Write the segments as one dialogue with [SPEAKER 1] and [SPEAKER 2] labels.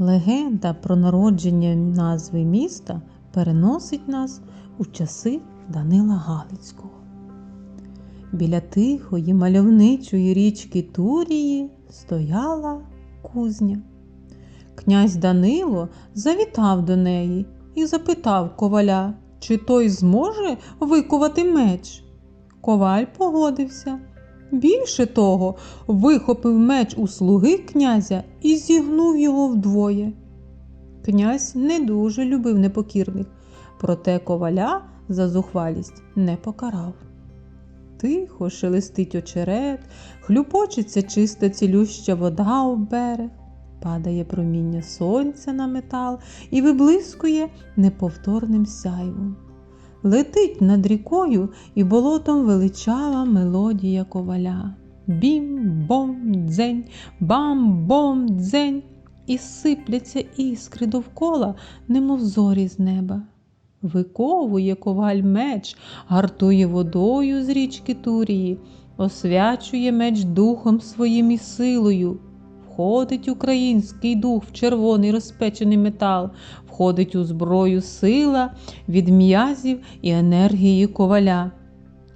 [SPEAKER 1] Легенда про народження назви міста переносить нас у часи Данила Галицького. Біля тихої мальовничої річки Турії стояла кузня. Князь Данило завітав до неї і запитав коваля, чи той зможе викувати меч. Коваль погодився. Більше того, вихопив меч у слуги князя і зігнув його вдвоє. Князь не дуже любив непокірних, проте коваля за зухвалість не покарав. Тихо шелестить очерет, хлюпочеться чиста цілюща вода у берег, падає проміння сонця на метал і виблискує неповторним сяйвом. Летить над рікою і болотом величава мелодія коваля. Бім-бом дзень, бам-бом дзень, і сипляться іскри довкола, немов зорі з неба. Виковує коваль меч, гартує водою з річки Турії, освячує меч духом своїм і силою. Входить український дух в червоний розпечений метал, входить у зброю сила від м'язів і енергії коваля.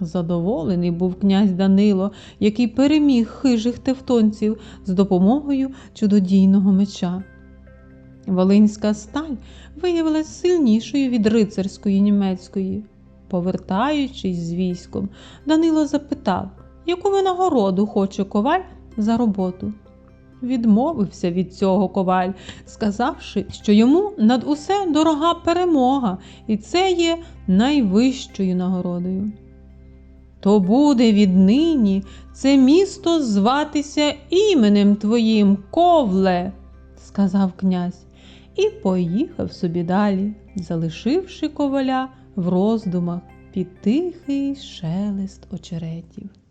[SPEAKER 1] Задоволений був князь Данило, який переміг хижих тевтонців з допомогою чудодійного меча. Волинська сталь виявилась сильнішою від рицарської німецької. Повертаючись з військом, Данило запитав, яку винагороду хоче коваль за роботу. Відмовився від цього коваль, сказавши, що йому над усе дорога перемога, і це є найвищою нагородою. То буде віднині це місто зватися іменем твоїм, ковле, сказав князь, і поїхав собі далі, залишивши коваля в роздумах під тихий шелест очеретів.